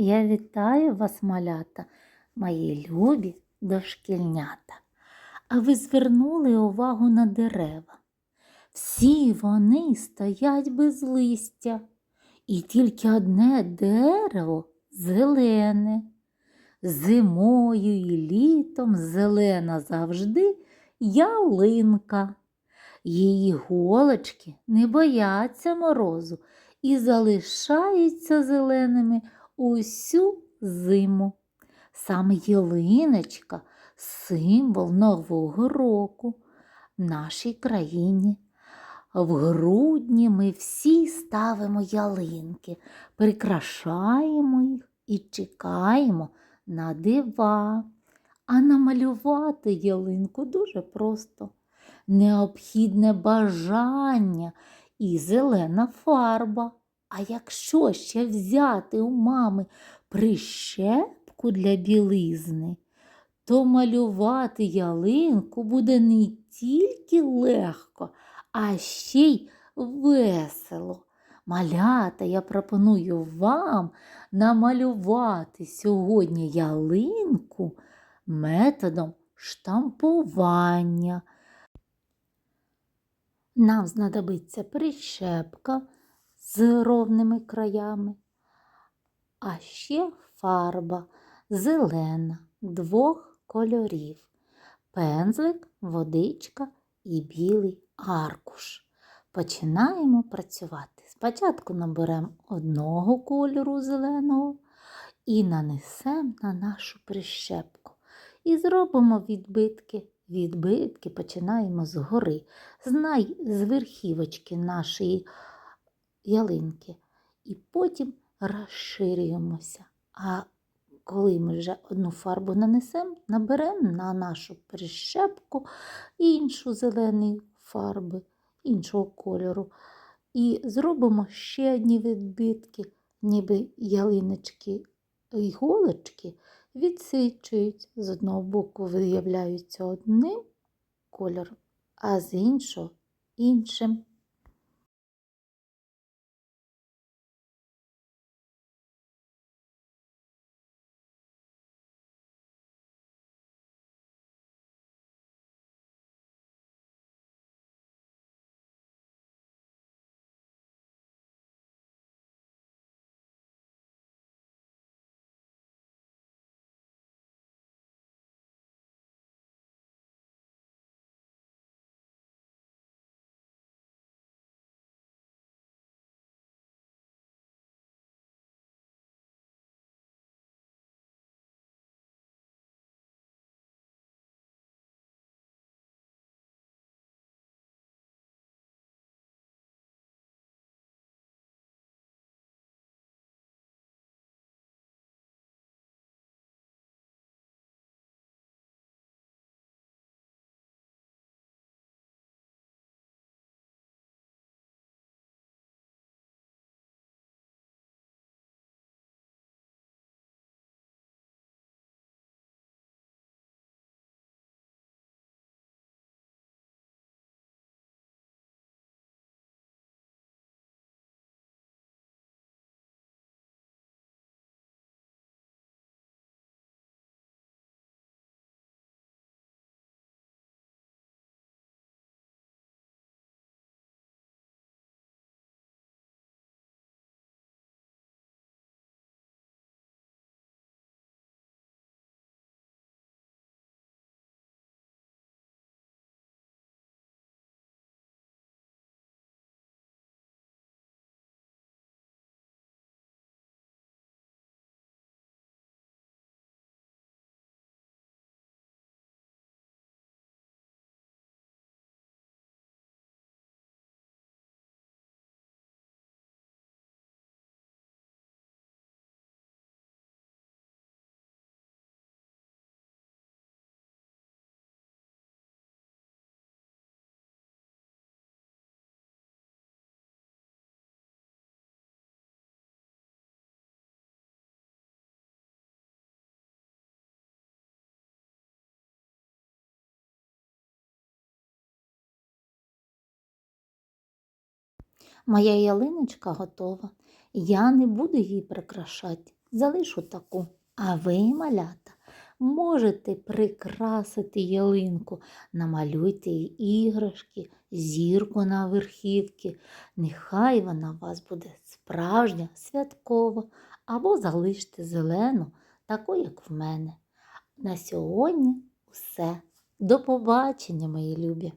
Я вітаю вас, малята, мої любі дошкільнята. А ви звернули увагу на дерева. Всі вони стоять без листя, і тільки одне дерево зелене. Зимою і літом зелена завжди ялинка. Її голочки не бояться морозу і залишаються зеленими усю зиму. Саме ялиночка символ Нового року в нашій країні. В грудні ми всі ставимо ялинки, прикрашаємо їх і чекаємо на дива. А намалювати ялинку дуже просто. Необхідне бажання і зелена фарба. А якщо ще взяти у мами прищепку для білизни, то малювати ялинку буде не тільки легко, а ще й весело. Малята, я пропоную вам намалювати сьогодні ялинку методом штампування. Нам знадобиться прищепка з ровними краями, а ще фарба зелена двох кольорів, пензлик, водичка і білий аркуш. Починаємо працювати. Спочатку наберемо одного кольору зеленого і нанесемо на нашу прищепку. І зробимо відбитки. Відбитки починаємо згори, з, верхівочки нашої ялинки. І потім розширюємося. А коли ми вже одну фарбу нанесемо, наберемо на нашу прищепку іншу зелену фарби, іншого кольору. І зробимо ще одні відбитки, ніби ялиночки іголочки відсичують. З одного боку виявляються одним кольором, а з іншого іншим. Моя ялиночка готова. Я не буду її прикрашати. залишу таку. А ви, малята, можете прикрасити ялинку, намалюйте їй іграшки, зірку на верхівці. Нехай вона у вас буде справжня, святкова, або залиште зелену, таку, як в мене. На сьогодні все. До побачення, мої любі!